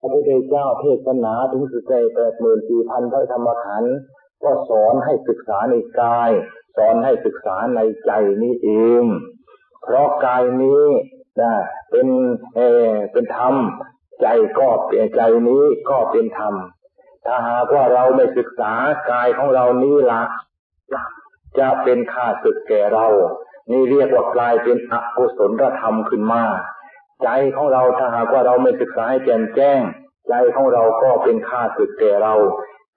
พระพุทธเจ้าเทศนาถึงสุดใจแปดหมื่นสี่พันพระธรรมขันธ์ก็สอนให้ศึกษาในกาย สอนให้ศึกษาในใจนี้เอง เพราะกายนี้นะเป็นเอเป็นธรรม ใจก็เป็นใจนี้ก็เป็นธรรม ถ้าหากว่าเราไม่ศึกษากายของเรานี้ละจะเป็นข้าศึกแก่เรา นี่เรียกว่ากลายเป็นอกุศลธรรมขึ้นมา ใจของเราถ้าหากว่าเราไม่ศึกษาให้แจ่มแจ้ง ใจของเราก็เป็นข้าศึกแก่เรา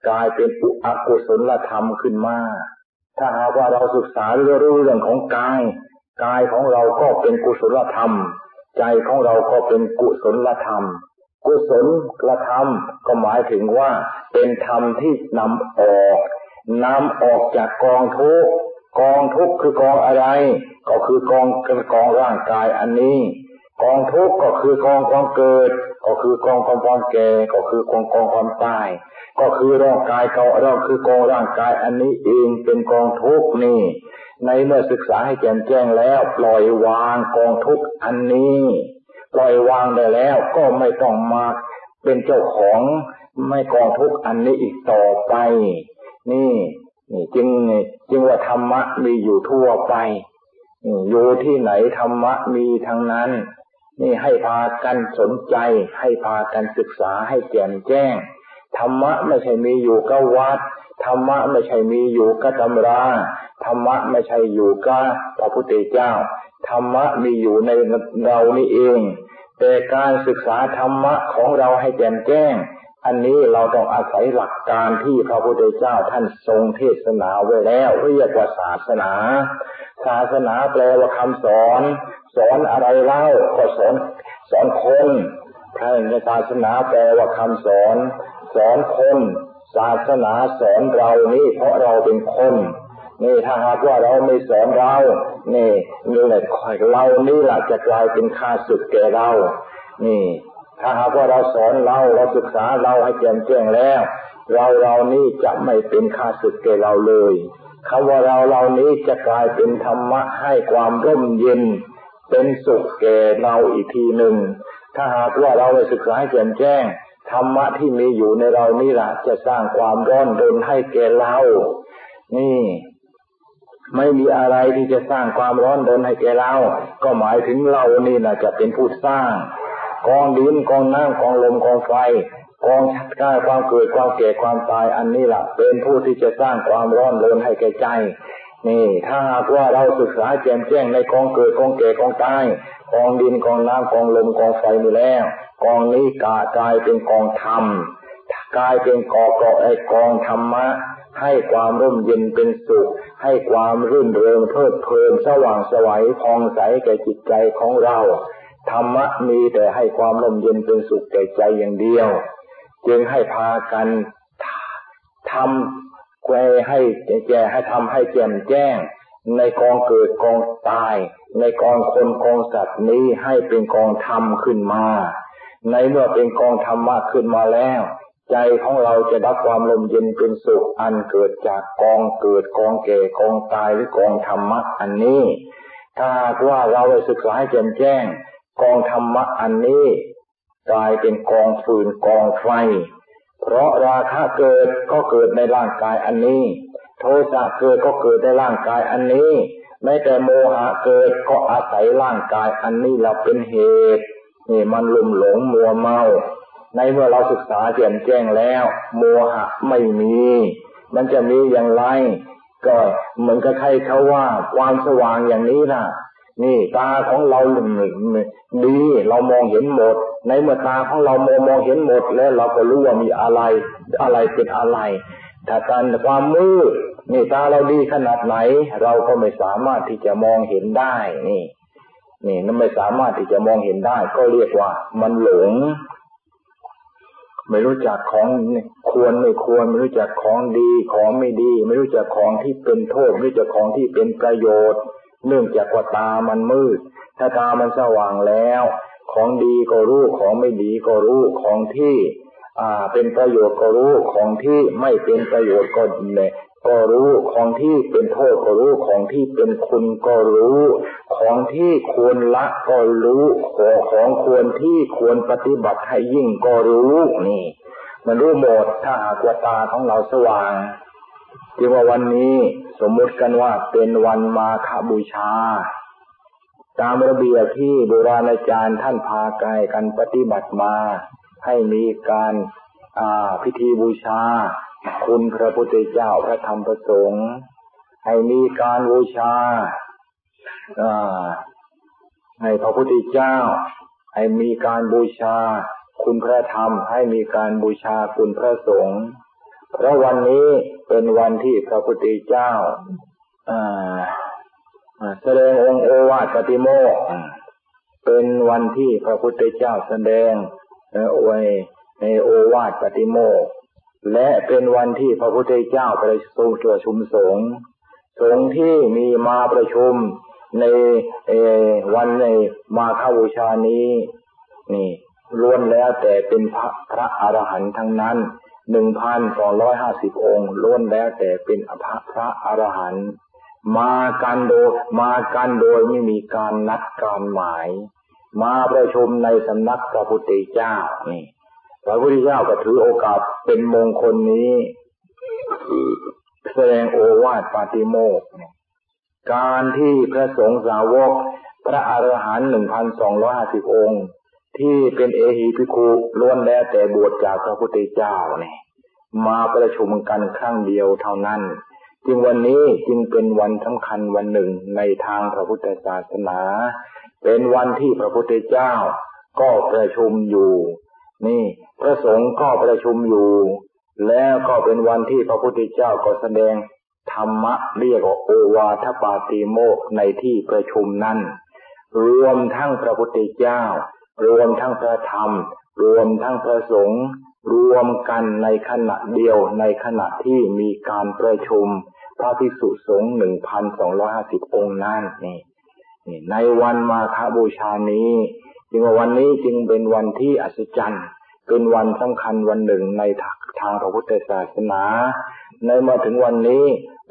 กลายเป็นอุอกุศลธรรมขึ้นมา ถ้าหากว่าเราศึกษาเรื่องเรื่องของกาย กายของเราก็เป็นกุศลธรรม ใจของเราก็เป็นกุศลธรรม กุศลธรรมก็หมายถึงว่า เป็นธรรมที่นำออกนำออกจากกองทุกกองทุกคือกองอะไร ก็คือกองกองร่างกายอันนี้ กองทุกข์ก็คือกองความเกิด ก็คือกองความความแก่ก็คือกองกองความตาย ก็คือร่างกายเขาเราคือกองร่างกายอันนี้เองเป็นกองทุกข์นี่ ในเมื่อศึกษาให้แจ่มแจ้งแล้ว ปล่อยวางกองทุกข์อันนี้ ปล่อยวางได้แล้วก็ไม่ต้องมาเป็นเจ้าของไม่กองทุกข์อันนี้อีกต่อไป นี่นี่จึงจึงว่าธรรมะมีอยู่ทั่วไป อยู่ที่ไหนธรรมะมีทั้งนั้น นี่ให้พากันสนใจ ให้พากันศึกษาให้แจ่มแจ้ง ธรรมะไม่ใช่มีอยู่กับวัด ธรรมะไม่ใช่มีอยู่กับตำรา ธรรมะไม่ใช่อยู่กับพระพุทธเจ้า ธรรมะมีอยู่ในเรานี่เอง แต่การศึกษาธรรมะของเราให้แจ่มแจ้ง อันนี้เราต้องอาศัยหลักการที่พระพุทธเจ้าท่านทรงเทศนาไว้แล้วเรียกว่าศาสนา ศาสนาแปลว่าคำสอน สอนอะไรเล่าก็สอนสอนคนพระศาสนาแปลว่าคำสอน สอนคนศาสนาสอนเรานี่ เพราะเราเป็นคนนี่ถ้าหากว่าเราไม่สอนเรา นี่นี่แหละเรานี่แหละจะกลายเป็นข้าศึกแก่เรา นี่ ถ้าหากว่าเราสอนเราเราศึกษาเราให้แจ่มแจ้งแล้ว เราเรานี้จะไม่เป็นข้าศึกแก่เราเลยคำว่าเราเรานี้จะกลายเป็นธรรมะให้ความร่มเย็น เป็นสุขแก่เราอีกทีหนึ่ง ถ้าหากว่าเราไปศึกษาให้แจ่มแจ้งธรรมะที่มีอยู่ในเรานี่แหละจะสร้างความร้อนรนให้แก่เรา นี่ ไม่มีอะไรที่จะสร้างความร้อนรนให้แก่เรา ก็หมายถึงเรานี่นะจะเป็นผู้สร้าง กองดินกองน้ำกองลมกองไฟกองชัดก้าความเกิดความแก่ความตายอันนี้แหละเป็นผู้ที่จะสร้างความร้อนรนให้แก่ใจ นี่ถ้าหากว่าเราศึกษาแจ่มแจ้งในกองเกิดกองแก่กองตายกองดินกองน้ำกองลมกองไฟมีแล้ว กองนี้กากลายเป็นกองธรรมกลายเป็นกอเกาะไอ้กองธรรมะ ให้ความร่มเย็นเป็นสุข ให้ความรื่นเริงเพลิดเพลินสว่างสวัยพองใสแก่จิตใจของเรา ธรรมะมีแต่ให้ความลมเย็นเป็นสุขแก่ใจอย่างเดียว จึงให้พากันทำ แกให้แกให้ทำให้แจ่มแจ้ง ในกองเกิดกองตาย ในกองคนกองสัตว์นี้ให้เป็นกองธรรมขึ้นมา ในเมื่อเป็นกองธรรมะขึ้นมาแล้ว ใจของเราจะรับความลมเย็นเป็นสุขอันเกิดจากกองเกิดกองแก่กองตายหรือกองธรรมะอันนี้ ถ้าว่าเราไปศึกษาให้แจ่มแจ้ง กองธรรมะอันนี้กลายเป็นกองฟืนกองไฟ เพราะราคะเกิดก็เกิดในร่างกายอันนี้ โทสะเกิดก็เกิดในร่างกายอันนี้แม้แต่โมหะเกิดก็อาศัยร่างกายอันนี้เราเป็นเหตุนี่มันลุ่มหลงมัวเมา ในเมื่อเราศึกษาแจ่มแจ้งแล้ว โมหะไม่มี มันจะมีอย่างไร ก็เหมือนกับใครเขาว่าความสว่างอย่างนี้นะ นี่ตาของเราดีเรามองเห็นหมด ในเมื่อตาของเรามองมองเห็นหมด แล้วเราก็รู้ว่ามีอะไรอะไรเป็นอะไร ถ้าการความมืดนี่ตาเราดีขนาดไหน เราก็ไม่สามารถที่จะมองเห็นได้นี่ นี่นั่นไม่สามารถที่จะมองเห็นได้ ก็เรียกว่า มันหลง ไม่รู้จักของควรไม่ควร ไม่รู้จักของดี ของไม่ดี ไม่รู้จักของที่เป็นโทษไม่รู้จักของที่เป็นประโยชน์ เนื่องจากว่าตามันมืด ถ้าตามันสว่างแล้ว ของดีก็รู้ของไม่ดีก็รู้ของที่อ่าเป็นประโยชน์ก็รู้ของที่ไม่เป็นประโยชน์ก็เนี่ยก็รู้ของที่เป็นโทษก็รู้ของที่เป็นคุณก็รู้ ของที่ควรละก็รู้ของของควรที่ควรปฏิบัติให้ยิ่งก็รู้นี่ มันรู้หมดถ้าหากว่าตาของเราสว่าง จึงว่าวันนี้สมมุติกันว่าเป็นวันมาฆบูชา ตามระเบียบที่โบราณอาจารย์ท่านพากายกันปฏิบัติมา ให้มีการพิธีบูชา คุณพระพุทธเจ้าพระธรรมพระสงฆ์ให้มีการบูชาให้พระพุทธเจ้า ให้มีการบูชา คุณพระธรรมให้มีการบูชาคุณพระสงฆ์เพราะวันนี้ เป็นวันที่พระพุทธเจ้าแสดงองค์โอวาทปฏิโมกเป็นวันที่พระพุทธเจ้าแสดงไว้ในโอวาทปฏิโมกและเป็นวันที่พระพุทธเจ้าประชุมประชุมสงฆ์สงฆ์ที่มีมาประชุมในวันในมาฆบูชานี้ นี่ล้วนแล้วแต่เป็นพระพระอรหันต์ทั้งนั้น หนึ่งพันสองร้อยห้าสิบองค์ล้วนแล้วแต่เป็นอภพระอรหันต์มากันโดยมากันโดยไม่มีการนัดการหมาย มาประชุมในสำนักพระพุทธเจ้านี่พระพุทธเจ้าก็ถือโอกาสเป็นมงคลนี้แสดงโอวาทปาติโมกการที่พระสงฆ์สาวก พระอรหันต์หนึ่งพันสองร้อยห้าสิบองค์ ที่เป็นเอหีพิคุล้วนแล้วแต่บวชจากพระพุทธเจ้าเนี่ยมาประชุมกันครั้งเดียวเท่านั้น จึงวันนี้จึงเป็นวันสำคัญวันหนึ่งในทางพระพุทธศาสนา เป็นวันที่พระพุทธเจ้า ก็ประชุมอยู่ นี่พระสงฆ์ก็ประชุมอยู่ แล้วก็เป็นวันที่พระพุทธเจ้าก็แสดงธรรมะเรียกว่าโอวาทปาติโมกในที่ประชุมนั้น รวมทั้งพระพุทธเจ้า รวมทั้งพระธรรม รวมทั้งพระสงฆ์รวมกันในขณะเดียวในขณะที่มีการประชุม พระภิกษุสงฆ์หนึ่งพันสองร้อยห้าสิบองค์นั่นนี่ในวันมาฆบูชานี้จึงว่าวันนี้จึงเป็นวันที่อัศจรรย์เป็นวันสำคัญวันหนึ่งในทางพระพุทธศาสนา ในมาถึงวันนี้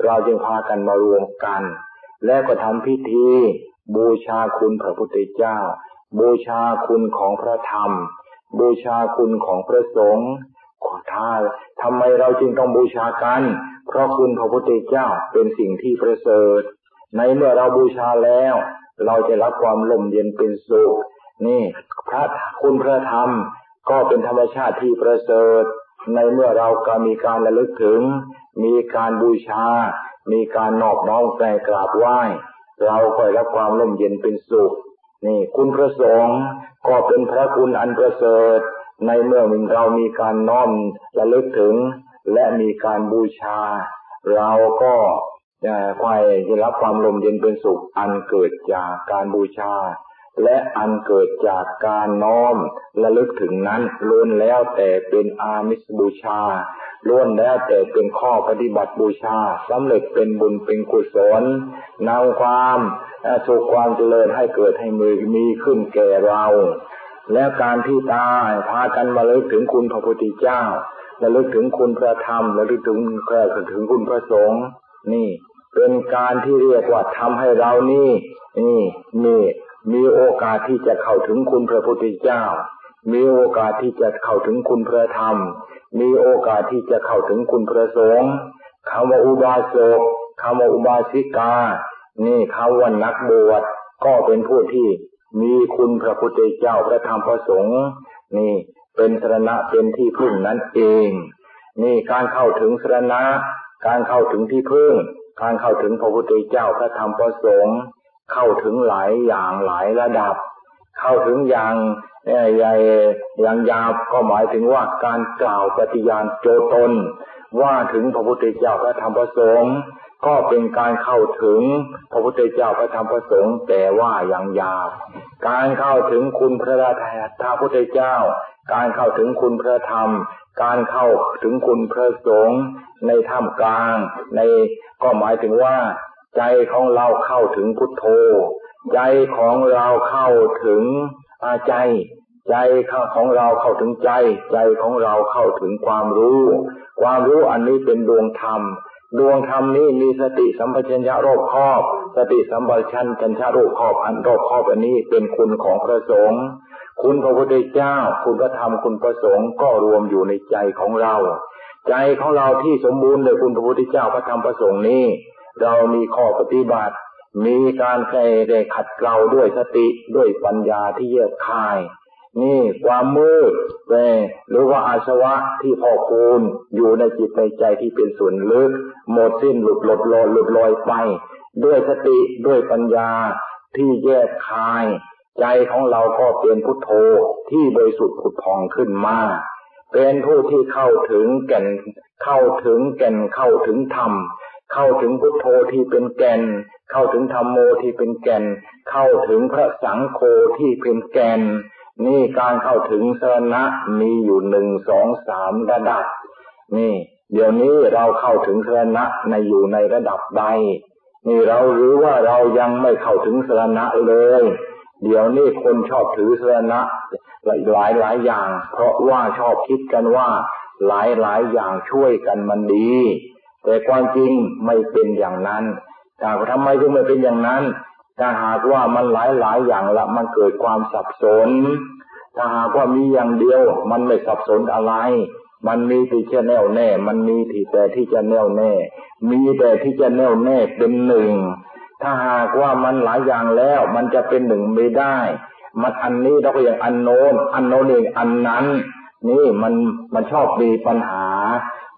เราจึงพากันมารวมกัน และก็ทำพิธีบูชาคุณพระพุทธเจ้า บูชาคุณของพระธรรม บูชาคุณของพระสงฆ์ขอท้าทำไมเราจึงต้องบูชากัน เพราะคุณพระพุทธเจ้าเป็นสิ่งที่ประเสริฐ ในเมื่อเราบูชาแล้ว เราจะรับความลมเย็นเป็นสุข นี่พระคุณพระธรรมก็เป็นธรรมชาติที่ประเสริฐ ในเมื่อเราก็มีการระลึกถึง มีการบูชา มีการนอบน้อมใจกราบไหว้ เราก็รับความร่มเย็นเป็นสุข นี่คุณพระสงฆ์ก็เป็นพระคุณอันประเสริฐ ในเมื่อเรามีการน้อมระลึกถึง และมีการบูชา เราก็จะไปรับความลมเย็นเป็นสุขอันเกิดจากการบูชา และอันเกิดจากการน้อมระลึกถึงนั้นล้วนแล้วแต่เป็นอามิสบูชา ล้วนแล้วแต่เป็นข้อปฏิบัติบูชาสำเร็จเป็นบุญเป็นกุศลนำความสุขความเจริญให้เกิดให้มือมีขึ้นแก่เรา และการที่ตายพากันมาเลึกถึงคุณพระพุทธเจ้าระลึกถึงคุณพระธรรมระลึกถึงแค่ถึงคุณพระสงฆ์นี่ เป็นการที่เรียกว่าทำให้เรานี่ นี่นี่มีโอกาสที่จะเข้าถึงคุณพระพุทธเจ้า มีโอกาสที่จะเข้าถึงคุณพระธรรม มีโอกาสที่จะเข้าถึงคุณพระสงฆ์คำว่าอุบาสกคำว่าอุบาสิกา นี่คำว่านักบวชก็เป็นผู้ที่มีคุณพระพุทธเจ้าพระธรรมพระสงฆ์นี่เป็นสรณะเป็นที่พึ่งนั้นเอง นี่การเข้าถึงสรณะ การเข้าถึงที่พึ่ง การเข้าถึงพระพุทธเจ้าพระธรรมพระสงฆ์เข้าถึงหลายอย่างหลายระดับ เข้าถึงอย่าง ใหญ่อย่างยาวก็หมายถึงว่าการกล่าวปฏิญาณโจตน ว่าถึงพระพุทธเจ้าพระธรรมพระสงฆ์ก็เป็นการเข้าถึงพระพุทธเจ้าพระธรรมพระสงฆ์แต่ว่าอย่างยาวการเข้าถึงคุณพระราชาพุทธเจ้า การเข้าถึงคุณพระธรรม การเข้าถึงคุณพระสงฆ์ในท่ามกลาง ในก็หมายถึงว่า ใจของเราเข้าถึงพุทโธ ใจของเราเข้าถึง ใจ ใจของเราเข้าถึงใจ ใจของเราเข้าถึงความรู้ ความรู้อันนี้เป็นดวงธรรม ดวงธรรมนี้มีสติสัมปชัญญะรอบคอบ สติสัมปชัญญะรอบคอบอันรอบคอบอันนี้เป็นคุณของพระสงฆ์คุณพระพุทธเจ้า คุณพระธรรมคุณพระสงฆ์ก็รวมอยู่ในใจของเรา ใจของเราที่สมบูรณ์โดยคุณพระพุทธเจ้าพระธรรมพระสงฆ์นี้ เรามีข้อปฏิบัติ มีการแก้ได้ขัดเกลาด้วยสติด้วยปัญญาที่แยกคาย นี่ความมืดแหรือว่าอาสวะที่พอคูณอยู่ในจิตในใจที่เป็นส่วนลึก หมดสิ้นหลุดหลดลอยหลุดลอยไป ด้วยสติด้วยปัญญาที่แยกคาย ใจของเราก็เป็นพุทโธที่บริสุทธิ์ผุดพองขึ้นมาเป็นผู้ที่เข้าถึงแก่นเข้าถึงแก่นเข้าถึงธรรม เข้าถึงพุทโธที่เป็นแก่น เข้าถึงธรรมโมที่เป็นแก่น เข้าถึงพระสังโฆที่เป็นแก่น นี่การเข้าถึงสรณะมีอยู่หนึ่งสองสามระดับ นี่ เดี๋ยวนี้เราเข้าถึงสรณะในอยู่ในระดับใดนี่เราหรือว่าเรายังไม่เข้าถึงสรณะเลย เดี๋ยวนี้คนชอบถือสรณะหลายหลายหลายอย่าง เพราะว่าชอบคิดกันว่าหลายหลายอย่างช่วยกันมันดี แต่ความจริงไม่เป็นอย่างนั้นแต่ทำไมถึงไม่เป็นอย่างนั้น ถ้าหากว่ามันหลายหลายอย่างละมันเกิดความสับสน ถ้าหากว่ามีอย่างเดียว มันไม่สับสนอะไร มันมีที่จะแน่วแน่ มันมีที่แต่ที่จะแน่วแน่ มีแต่ที่จะแน่วแน่เป็นหนึ่ง ถ้าหากว่ามันหลายอย่างแล้ว มันจะเป็นหนึ่งไม่ได้ มันอันนี้เราก็อย่างอันโน้น อันโน้นเองอันนั้น นี่มันมันชอบมีปัญหา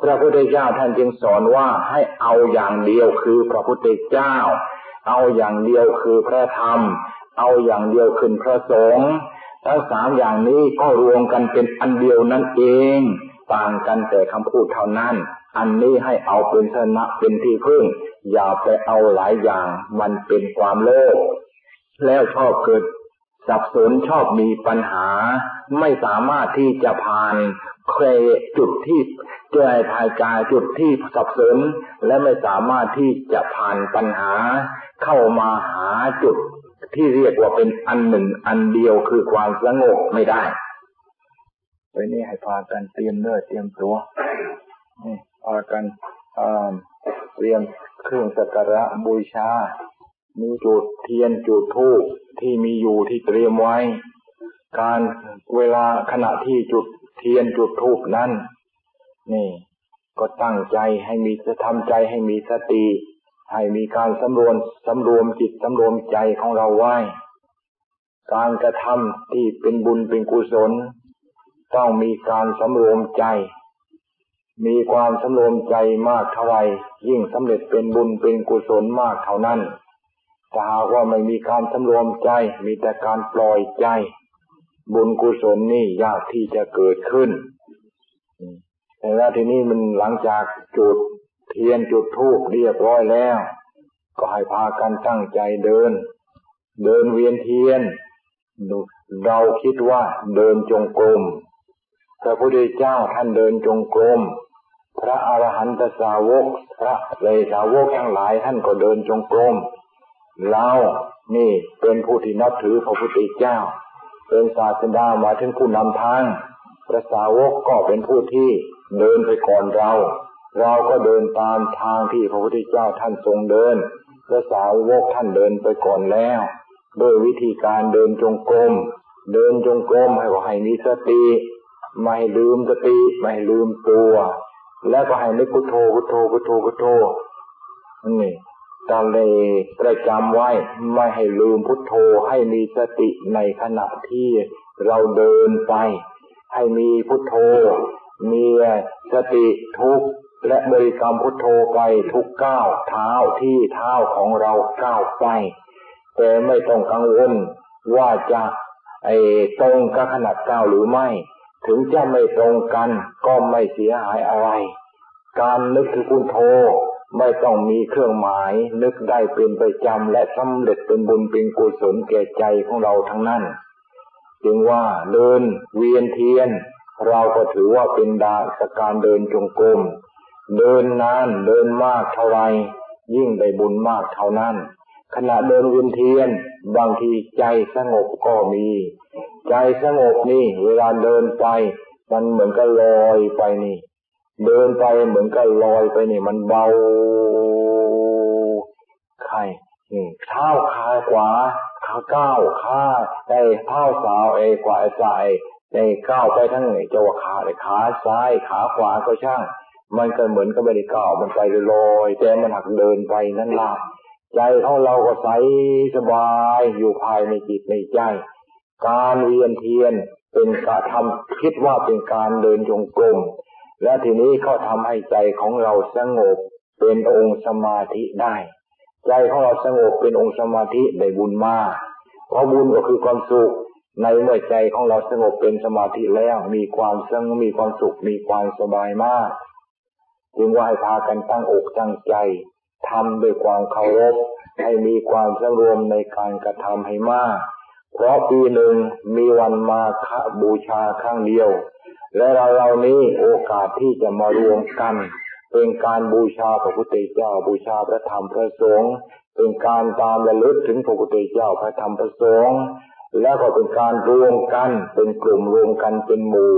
พระพุทธเจ้าท่านจึงสอนว่าให้เอาอย่างเดียวคือพระพุทธเจ้า เอาอย่างเดียวคือพระธรรม เอาอย่างเดียวคือพระสงฆ์ทั้งสามอย่างนี้ก็รวมกันเป็นอันเดียวนั่นเอง ต่างกันแต่คำพูดเท่านั้น อันนี้ให้เอาเป็นชนะเป็นที่พึ่ง อย่าไปเอาหลายอย่างมันเป็นความโลภแล้วชอบเกิดสับสนชอบมีปัญหา ไม่สามารถที่จะผ่าน เคยจุดที่เจอทายกายจุดที่สับสนและไม่สามารถที่จะผ่านปัญหา เข้ามาหาจุดที่เรียกว่าเป็นอันหนึ่งอันเดียวคือความสงบไม่ได้ไว้นี่ให้พากันเตรียมเนื้อเตรียมตัวนี่พากันเตรียมเครื่องสักการะบูชา มีจุดเทียนจุดธูปที่มีอยู่ที่เตรียมไว้ การเวลาขณะที่จุด เทียนจุดธูปนั้น นี่ ก็ตั้งใจให้มีจะทำใจให้มีสติ ให้มีการสำรวมสำรวมจิตสำรวมใจของเราไว้ การกระทำที่เป็นบุญเป็นกุศล ต้องมีการสำรวมใจ มีความสำรวมใจมากเท่าไรยิ่งสำเร็จเป็นบุญเป็นกุศลมากเท่านั้นถ้าหากว่าไม่มีการสำรวมใจ มีแต่การปล่อยใจ บุญกุศลนี่ยากที่จะเกิดขึ้นแต่แล้วทีนี้มันหลังจากจุดเทียนจุดทูบเรียบร้อยแล้ว ก็ให้พากันตั้งใจเดิน เดินเวียนเทียน เราคิดว่าเดินจงกรมพระพุทธเจ้าท่านเดินจงกรมพระอรหันตสาวก พระเลยสาวกทั้งหลายท่านก็เดินจงกรมเรานี่เป็นผู้ที่นับถือพระพุทธเจ้า เป็นศาสดามาถึงผู้นำทาง พระสาวกก็เป็นผู้ที่เดินไปก่อนเรา เราก็เดินตามทางที่พระพุทธเจ้าท่านทรงเดิน พระสาวกท่านเดินไปก่อนแล้วโดยวิธีการเดินจงกรม เดินจงกรมให้ว่าให้มีสติ ไม่ลืมสติ ไม่ลืมตัว แล้วก็ให้นึกพุทโธพุทโธพุทโธพุทโธนี่ ตาเลยประจำไว้ไม่ให้ลืมพุทโธให้มีสติในขณะที่เราเดินไป ให้มีพุทโธ มีสติทุกและบริกรรมพุทโธไปทุกก้าวเท้าที่เท้าของเราก้าวไป แต่ไม่ต้องกังวลว่าจะไอ้ตรงกับขนาดก้าวหรือไม่ ถึงจะไม่ตรงกันก็ไม่เสียหายอะไร การนึกถึงพุทโธ ไม่ต้องมีเครื่องหมายนึกได้เป็นประจำและสำเร็จเป็นบุญเป็นกุศลแก่ใจของเราทั้งนั้นจึงว่าเดินเวียนเทียน เราก็ถือว่าเป็นดาสการเดินจงกรมเดินนานเดินมากเท่าไรยิ่งได้บุญมากเท่านั้น ขณะเดินเวียนเทียน บางทีใจสงบก็มี ใจสงบนี่ เวลาเดินไป มันเหมือนกับลอยไปนี่ เดินไปเหมือนกับลอยไปนี่มันเบาใครนี่เท้าขาขวาขาก้าวขาไอ้เท้าสาวไอ้ขวาสายไอ้ก้าวไปทั้งไอ้เจ้าขาไอ้ขาซ้ายขาขวาก็ช่าง มันก็เหมือนกับไม่ได้ก้าวมันไปลอยแต่มันหักเดินไปนั่นล่ะใจของเราก็ใสสบายอยู่ภายในจิตในใจ การเวียนเทียนเป็นการทำคิดว่าเป็นการเดินจงกรม และทีนี้เขาทำให้ใจของเราสงบเป็นองค์สมาธิได้ ใจของเราสงบเป็นองค์สมาธิได้บุญมากเพราะบุญก็คือความสุข ในเมื่อใจของเราสงบเป็นสมาธิแล้วมีความสงบมีความสุขมีความสบายมาก จึงว่าให้พากันตั้งอกตั้งใจทำด้วยความเคารพให้มีความสงรวมในการกระทำให้มาก เพราะปีหนึ่งมีวันมาฆบูชาครั้งเดียว และเราเหล่านี้โอกาสที่จะมารวมกัน เป็นการบูชาพระพุทธเจ้าบูชาพระธรรมพระสงฆ์เป็นการตามระลึกถึงพระพุทธเจ้าพระธรรมพระสงฆ์แล้วก็เป็นการรวมกันเป็นกลุ่มรวมกันเป็นหมู่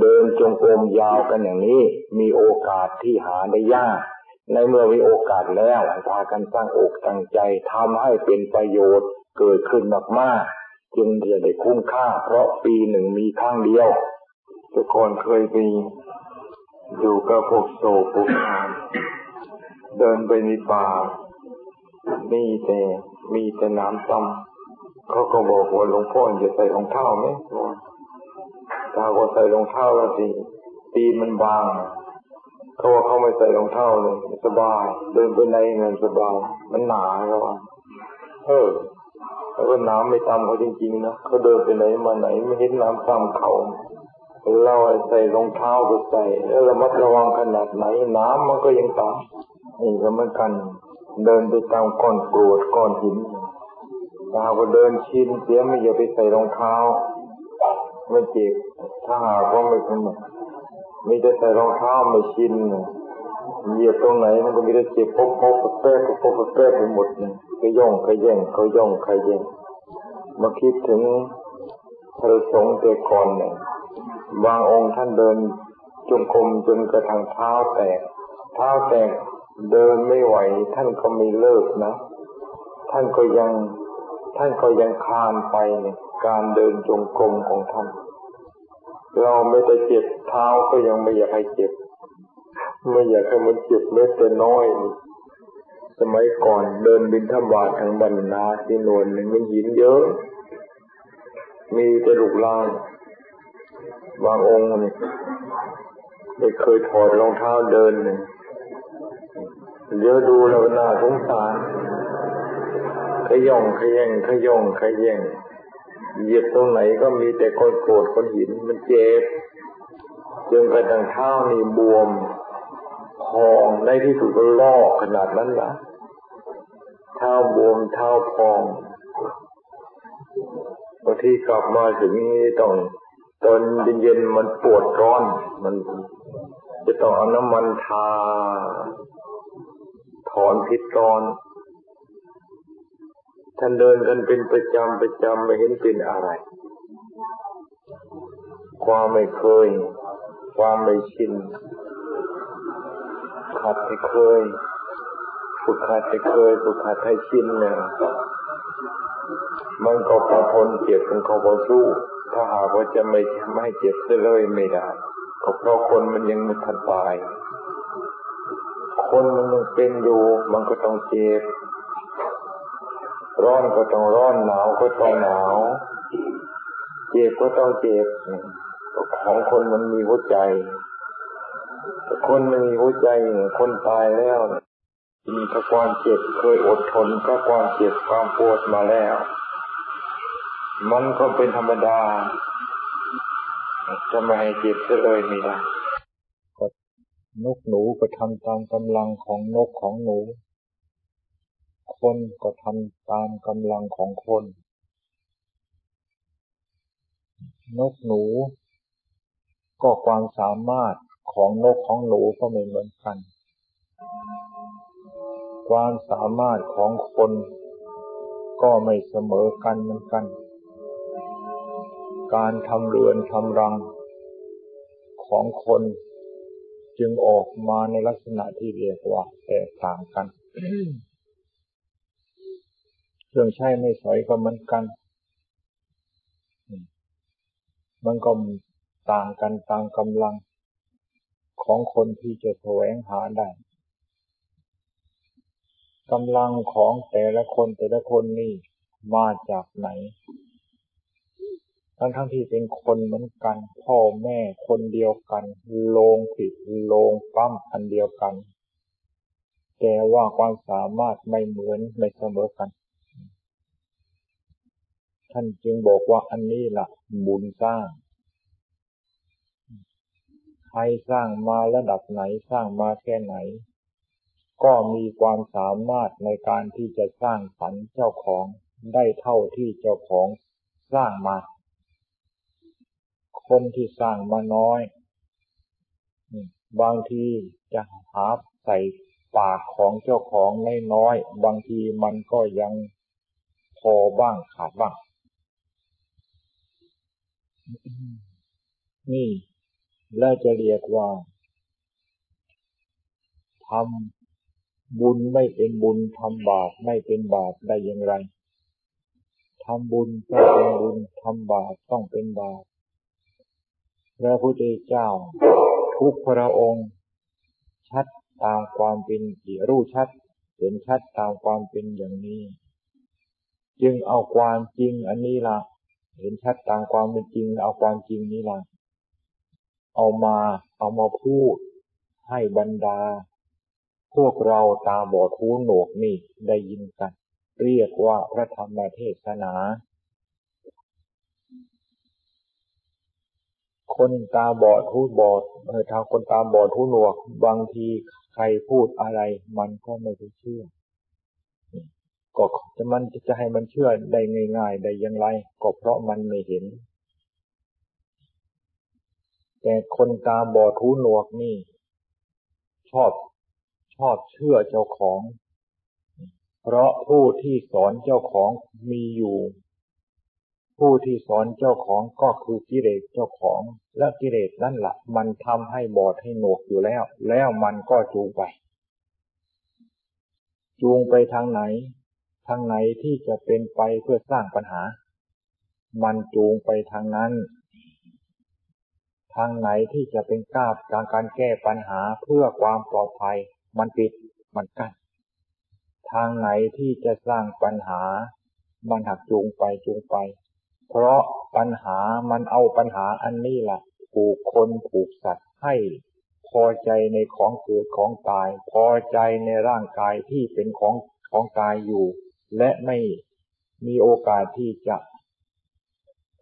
เดินจงกรมยาวกันอย่างนี้ มีโอกาสที่หาได้ยาก ในเมื่อมีโอกาสแล้วพากันตั้งอกตั้งใจทำให้เป็นประโยชน์เกิดขึ้นมากๆ จึงจะได้คุ้มค่าเพราะปีหนึ่งมีครั้งเดียว ทุกคนเคยไปอยู่กับพวกโศกพวกงานเดินไปในป่า มีแต่มีแต่น้ำต่ำเขาก็บอกว่าหลวงพ่อจะใส่รองเท้าไหมถ้าว่าใส่รองเท้าแล้วสิตีมันบางเขาว่าเขาไม่ใส่รองเท้าเลยสบาย เดินไปไหนเงินสบาย มันหนาเขาว่าเออแล้วก็น้ำไม่ตามเขาจริงๆนะเขาเดินไปไหนมาไหนไม่เห็นน้ำตามเขา เราใส่รองเท้าไปใส่แล้วระมัดระวังขนาดไหนน้ำมันก็ยังตามนี่ก็เหมือนกัน เดินไปตามก้อนกรวดก้อนหินถ้าว่าเดินชินเสียไม่อย่าไปใส่รองเท้าไม่เจ็บถ้าหากว่าไม่เป็นมีแต่ใส่รองเท้าไม่ชินเหยียบตรงไหนมันก็มีแต่เจ็บพบพบแป๊กพบแป๊กไปหมดนี่ก็ย่องขย่งเขาย่องขย่งมาคิดถึงพระสงฆ์แต่ก่อนเนี่ย บางองค์ท่านเดินจงกรมจนกระทั่งเท้าแตก เท้าแตกเดินไม่ไหว ท่านก็ไม่เลิกนะ ท่านก็ยังท่านก็ยังคานไปเนี่ยการเดินจงกรมของท่าน เราไม่ได้เจ็บเท้าก็ยังไม่อยากให้เจ็บ ไม่อยากให้มันเจ็บเม็ดแต่น้อย สมัยก่อนเดินบินทบาททางบรรณาที่นวลหนึ่งมันหินเยอะ มีแต่ลูกลาง บางองค์นี่ไม่เคยถอดรองเท้าเดินเลยเยอะดูแล้วน่าสงสารขย่องขย่งขย่องขย่งเหยียบตรงไหนก็มีแต่คนโกรธคนหินมันเจ็บจนกระทั่งเท้านี่บวมพองในที่สุดก็ลอกขนาดนั้นละเท้าบวมเท้าพองบางที่กลับมาถึงนี้ต้อง ตอนเย็นๆมันปวดร้อน มันจะต้องเอาน้ำมันทา ถอนพิษร้อน ท่านเดินกันเป็นประจำประจำไม่เห็นเป็นอะไร ความไม่เคย ความไม่ชินขัดให้เคย ฝึกขัดให้เคย ฝึกขัดให้ชินเนี่ยมันก็พอทนเจ็บมันก็พอสู้ ถ้าหากว่าจะไม่ไม่เจ็บเลยไม่ได้ก็เพราะคนมันยังไม่ทันตาย คนมันยังเป็นอยู่มันก็ต้องเจ็บ ร้อนก็ต้องร้อนหนาวก็ต้องหนาว เจ็บก็ต้องเจ็บของคนมันมีหัวใจ คนมันมีหัวใจคนตายแล้วมีถ้าความเจ็บเคยอดทนก็ความเจ็บความปวดมาแล้ว มันก็เป็นธรรมดาจะไม่ให้เจ็บเลยไม่ได้นกหนูก็ทำตามกำลังของนกของหนู คนก็ทำตามกำลังของคน นกหนู ก็ความสามารถของนกของหนูก็ไม่เหมือนกัน ความสามารถของคนก็ไม่เสมอกันเหมือนกัน การทำเรือนทำรังของคนจึงออกมาในลักษณะที่เรียกว่าแตกต่างกัน เครื่องใช้ไม่สอยก็เหมือนกัน มันก็ต่างกันตามกำลังของคนที่จะแสวงหาได้กำลังของแต่ละคนแต่ละคนนี่มาจากไหน ทั้งทั้งที่เป็นคนเหมือนกัน พ่อแม่คนเดียวกันโลงผิดโลงปั้มอันเดียวกัน แต่ว่าความสามารถไม่เหมือนไม่เสมอกัน ท่านจึงบอกว่าอันนี้ละ่ะ บุญสร้าง ใครสร้างมาระดับไหนสร้างมาแค่ไหน ก็มีความสามารถในการที่จะสร้างสรรค์เจ้าของได้เท่าที่เจ้าของสร้างมา คนที่สร้างมาน้อย บางทีจะหาใส่ปากของเจ้าของน้อยๆบางทีมันก็ยังพอบ้างขาดบ้าง นี่แล้วจะเรียกว่าทำบุญไม่เป็นบุญทำบาปไม่เป็นบาปได้อย่างไรทำบุญต้องเป็นบุญทำบาปต้องเป็นบาป พระพุทธเจ้า ทุกพระองค์ ชัดตามความเป็นจิรู้ชัด เห็นชัดตามความเป็นอย่างนี้ จึงเอาความจริงอันนี้ละเห็นชัดตามความเป็นจริง เอาความจริงนี้ละเอามาเอามาพูดให้บรรดา พวกเราตาบอดหูหนวกนี่ได้ยินกัน เรียกว่าพระธรรมเทศนา คนตาบอดหูบอดเออทางคนตาบอดหูหนวก บางทีใครพูดอะไร มันก็ไม่ได้เชื่อ ก็จะมันจะให้มันเชื่อได้ง่าย ๆ ได้ยังไงก็เพราะมันไม่เห็น แต่คนตาบอดหูหนวกนี่ ชอบชอบเชื่อเจ้าของ เพราะผู้ที่สอนเจ้าของมีอยู่ ผู้ที่สอนเจ้าของก็คือกิเลสเจ้าของ และกิเลสนั่นแหละมันทำให้บอดให้หนวกอยู่แล้ว แล้วมันก็จูงไป จูงไปทางไหน ทางไหนที่จะเป็นไปเพื่อสร้างปัญหา มันจูงไปทางนั้น ทางไหนที่จะเป็นก้าวการการแก้ปัญหาเพื่อความปลอดภัย มันปิดมันกั้นทางไหนที่จะสร้างปัญหา มันหักจูงไปจูงไป เพราะปัญหามันเอาปัญหาอันนี้แหละผูกคนผูกสัตว์ให้พอใจในของเกิดของตาย พอใจในร่างกายที่เป็นของของตายอยู่ และไม่มีโอกาสที่จะ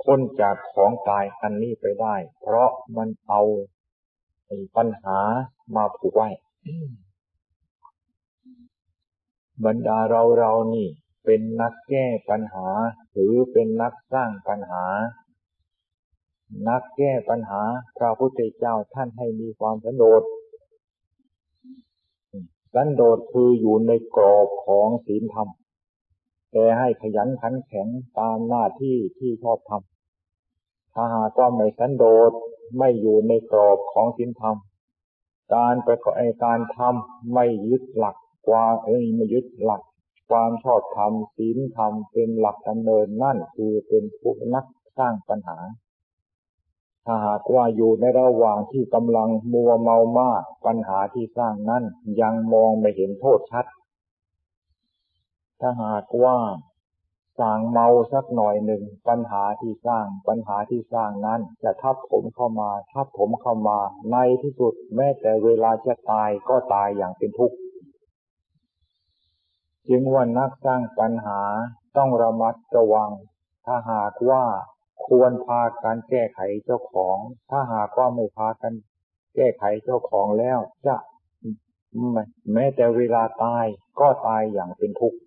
พ้นจากของตายอันนี้ไปได้ เพราะมันเอาปัญหามาผูกไว้บรรดาเราเรานี่ เป็นนักแก้ปัญหา หรือเป็นนักสร้างปัญหา นักแก้ปัญหา พระพุทธเจ้าท่านให้มีความสันโดษสันโดษคืออยู่ในกรอบของศีลธรรม แต่ให้ขยันขันแข็งตามหน้าที่ที่ชอบทำถ้าหากว่าไม่สันโดษไม่อยู่ในกรอบของศีลธรรม การประกอบการทำไม่ยึดหลักความเอ้ยไม่ยึดหลัก ความชอบธรรมศีลธรรมเป็นหลักดำเนินนั่นคือเป็นผู้นักสร้างปัญหา ถ้าหากว่าอยู่ในระหว่างที่กำลังมัวเมามากปัญหาที่สร้างนั้นยังมองไม่เห็นโทษชัด ถ้าหากว่าสางเมาสักหน่อยหนึ่งปัญหาที่สร้างปัญหาที่สร้างนั้น จะทับผมเข้ามา ทับผมเข้ามา ในที่สุดแม้แต่เวลาจะตายก็ตายอย่างเป็นทุกข์ จึงว่านักสร้างปัญหาต้องระมัดระวัง ถ้าหากว่าควรพาการแก้ไขเจ้าของ ถ้าหากว่าไม่พากันแก้ไขเจ้าของแล้ว จะแม้แต่เวลาตายก็ตายอย่างเป็นทุกข์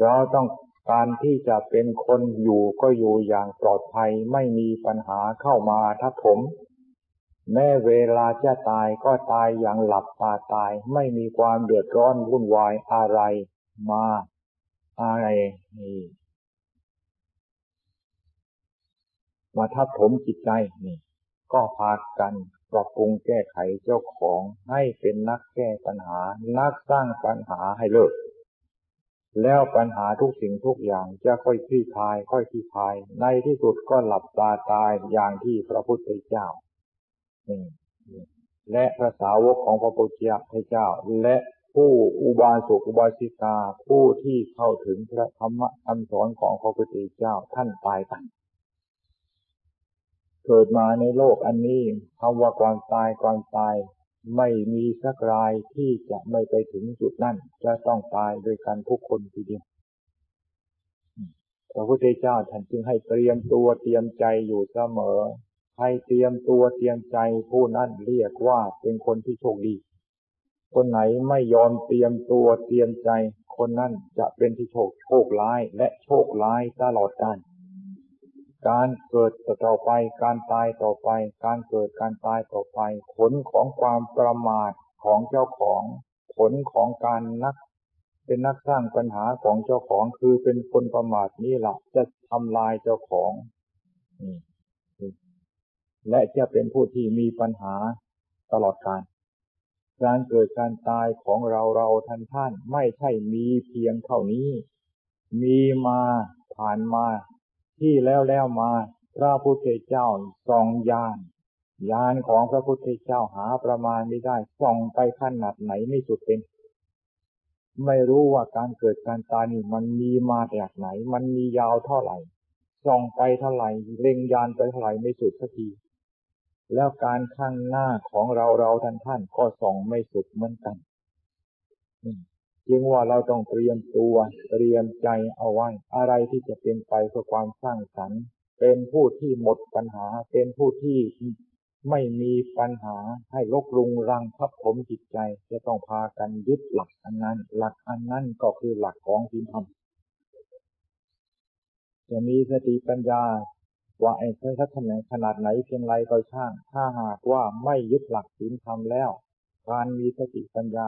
เราต้องการที่จะเป็นคนอยู่ก็อยู่อย่างปลอดภัยไม่มีปัญหาเข้ามาทับถม แม้เวลาจะตายก็ตายอย่างหลับตาตาย ไม่มีความเดือดร้อนวุ่นวายอะไรมาอะไรนี่มาทับถมจิตใจนี่ ก็พากันปรับปรุงแก้ไขเจ้าของให้เป็นนักแก้ปัญหา นักสร้างปัญหาให้เลิก แล้วปัญหาทุกสิ่งทุกอย่างจะค่อยคลี่คลาย ค่อยคลี่คลาย ในที่สุดก็หลับตาตายอย่างที่พระพุทธเจ้า และพระสาวกของพระพุทธเจ้า และผู้อุบาสกอุบาสิกาผู้ที่เข้าถึงพระธรรมคำสอนของพระพุทธเจ้าท่านตายไปเกิดมาในโลกอันนี้คำว่าความตายความตาย ไม่มีสักรายที่จะไม่ไปถึงจุดนั้นจะต้องตายโดยกันทุกคนทีเดียวพระพุทธเจ้าท่านจึงให้เตรียมตัวเตรียมใจอยู่เสมอ ให้เตรียมตัวเตรียมใจผู้นั้นเรียกว่าเป็นคนที่โชคดี คนไหนไม่ยอมเตรียมตัวเตรียมใจ คนนั้นจะเป็นที่โชคโชคร้ายและโชคร้ายตลอดกาลการเกิดต่อไป การตายต่อไป การเกิดการตายต่อไป ผลของความประมาทของเจ้าของ ผลของการนัก เป็นนักสร้างปัญหาของเจ้าของคือเป็นคนประมาทนี่แหละจะทำลายเจ้าของ และจะเป็นผู้ที่มีปัญหาตลอดกาลการเกิดการตายของเราเราท่านท่านไม่ใช่มีเพียงเท่านี้ มีมาผ่านมา ที่แล้วแล้วมา พระพุทธเจ้าส่องยานยานของพระพุทธเจ้าหาประมาณไม่ได้ส่องไปขนาดไหนไม่สุดเป็น ไม่รู้ว่าการเกิดการตายนี่มันมีมาจากไหน มันมียาวเท่าไหร่ส่องไปเท่าไหร่เล็งยานไปเท่าไหร่ไม่สุดสักที แล้วการข้างหน้าของเราเราท่านท่านก็ส่องไม่สุดเหมือนกันจึงว่าเราต้องเตรียมตัวเตรียมใจเอาไว้ อะไรที่จะเป็นไปเพื่อความสร้างสรรค์ เป็นผู้ที่หมดปัญหา เป็นผู้ที่ไม่มีปัญหาให้ลกลุงรังทับถมจิตใจ จะต้องพากันยึดหลักอันนั้น หลักอันนั้นก็คือหลักของศีลธรรมจะมีสติปัญญา ว่าไอ้ทักขนาดขนาดไหนเพียงไรก็ช่าง ถ้าหากว่าไม่ยึดหลักศีลธรรมแล้ว การมีสติปัญญา